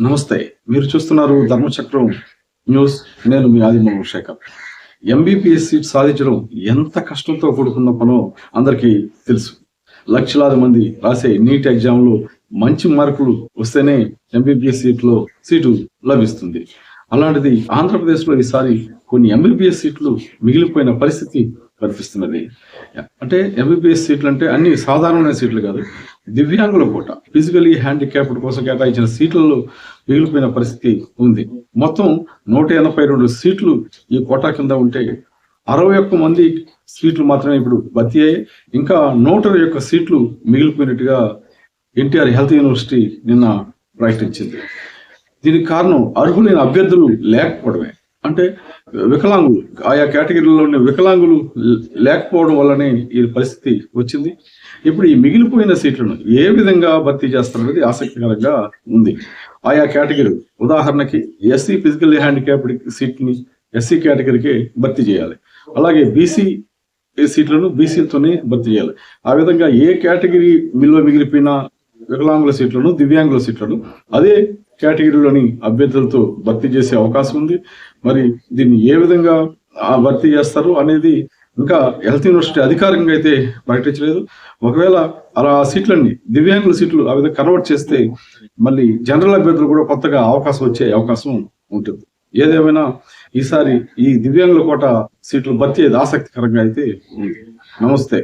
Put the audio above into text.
నమస్తే మీరు చూస్తున్నారు ధర్మచక్రం న్యూస్. నేను మీ ఆదిమూలం శేఖర్. ఎంబీపీఎస్ సీట్ సాధించడం ఎంత కష్టంతో కూడుకున్న పనో అందరికీ తెలుసు. లక్షలాది మంది రాసే నీట్ ఎగ్జామ్లో మంచి మార్కులు వస్తేనే ఎంబీబీఎస్ సీట్లో సీటు లభిస్తుంది. అలాంటిది ఆంధ్రప్రదేశ్లో ఈసారి కొన్ని ఎంబీబీఎస్ సీట్లు మిగిలిపోయిన పరిస్థితి కనిపిస్తున్నది. అంటే ఎంబీబీఎస్ సీట్లు అంటే అన్ని సాధారణమైన సీట్లు కాదు దివ్యాంగుల కోట. ఫిజికలీ హ్యాండిక్యాప్డ్ కోసం కేటాయించిన సీట్లలో మిగిలిపోయిన పరిస్థితి ఉంది. మొత్తం నూట ఎనభై రెండు సీట్లు ఈ కోటా కింద ఉంటే అరవై ఒక్క మంది సీట్లు మాత్రమే ఇప్పుడు భర్తీ అయ్యాయి. ఇంకా నూట యొక్క సీట్లు మిగిలిపోయినట్టుగా ఎన్టీఆర్ హెల్త్ యూనివర్సిటీ నిన్న ప్రకటించింది. దీనికి కారణం అర్హులైన అభ్యర్థులు లేకపోవడమే. అంటే వికలాంగులు ఆయా కేటగిరీలోని వికలాంగులు లేకపోవడం వల్లనే ఈ పరిస్థితి వచ్చింది. ఇప్పుడు ఈ మిగిలిపోయిన సీట్లను ఏ విధంగా భర్తీ చేస్తారనేది ఆసక్తికరంగా ఉంది. ఆయా కేటగిరీ ఉదాహరణకి ఎస్సీ ఫిజికల్ హ్యాండిక్యాప్డ్ సీట్ని ఎస్సీ కేటగిరీకి భర్తీ చేయాలి. అలాగే బీసీ సీట్లను బీసీలతోనే భర్తీ చేయాలి. ఆ విధంగా ఏ కేటగిరీ మిల్లో మిగిలిపోయిన వికలాంగుల సీట్లను దివ్యాంగుల సీట్లను అదే కేటగిరీలోని అభ్యర్థులతో భర్తీ చేసే అవకాశం ఉంది. మరి దీన్ని ఏ విధంగా ఆ, భర్తీ చేస్తారు అనేది ఇంకా హెల్త్ యూనివర్సిటీ అధికారికంగా అయితే ప్రకటించలేదు. ఒకవేళ అలా సీట్లన్నీ దివ్యాంగుల సీట్లు ఆ విధంగా కన్వర్ట్ చేస్తే మళ్ళీ జనరల్ అభ్యర్థులు కూడా కొత్తగా అవకాశం వచ్చే అవకాశం ఉంటుంది. ఏదేమైనా ఈసారి ఈ దివ్యాంగుల కోట సీట్లు భర్తీ ఆసక్తికరంగా అయితే ఉంది. నమస్తే.